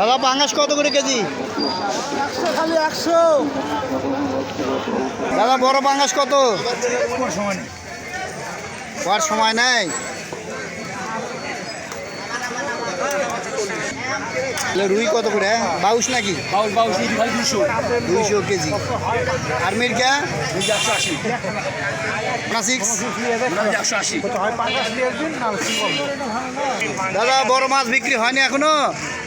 দাদা পাঙ্গাস কত করে কেজি? খালি একশো দাদা বড় পাঙ্গাস কত? হওয়ার সময় নেই। রুই কত করে হ্যাঁ? বাউস নাকি? দুশো দুইশো। কেজি। আর একশো আশি। দাদা বড় মাছ বিক্রি হয়নি এখনও?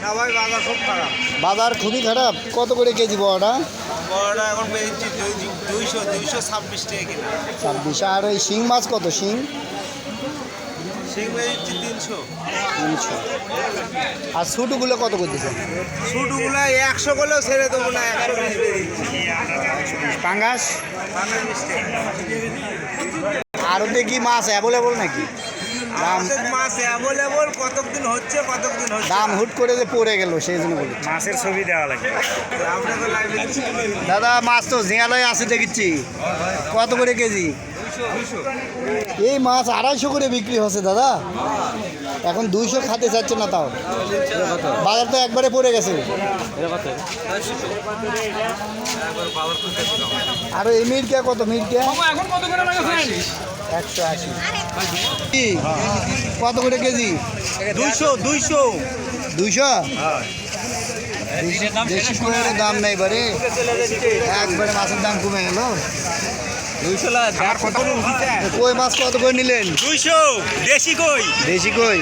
না ভাই বাজার খুব খারাপ। বাজার খুবই খারাপ? কত করে কেজি বড়টা? বড়টা এখন পেয়েছি দুইশো দুইশো ছাব্বিশ টাকা কিনা ছাব্বিশ। আর ওই শিং মাছ কত শিং? শিং পেয়েছি তিনশো। তিনশো। আর ছোটোগুলো কত করতেছে? ছোটগুলো একশো করলেও ছেড়ে দেবো না একশো বিশ। পাঙ্গাস? পানের মিস্টেক আর ওতে কি মাছ অ্যাভেলেবল নাকি? দাম আমাদের মাছ অ্যাভেলেবল কতদিন হচ্ছে কতদিন হচ্ছে? দাম হুট করে যে পড়ে গেল সেই জন্য বলি। মাছের ছবি দেওয়া লাগে। দাদা মাছ তো ঝিঙালয় আছে দেখছি কত করে কেজি? এই মাছ আড়াইশো করে বিক্রি হচ্ছে দাদা। এখন দুইশো খাতে চাচ্ছে না তাও। বাজার তো একবারে পড়ে গেছে। আর এই মিরকা কত? মিরকা এখন কত করে একশো আশি। কি? কত করে কেজি? দুইশো দুইশো। দুইশো? দেশি কোয়ের দাম নেই বারে। একবারে মাছের দাম কমে গেল। কই মাছ কত করে নিলেন? দুইশো দেশি কই? দেশি কই?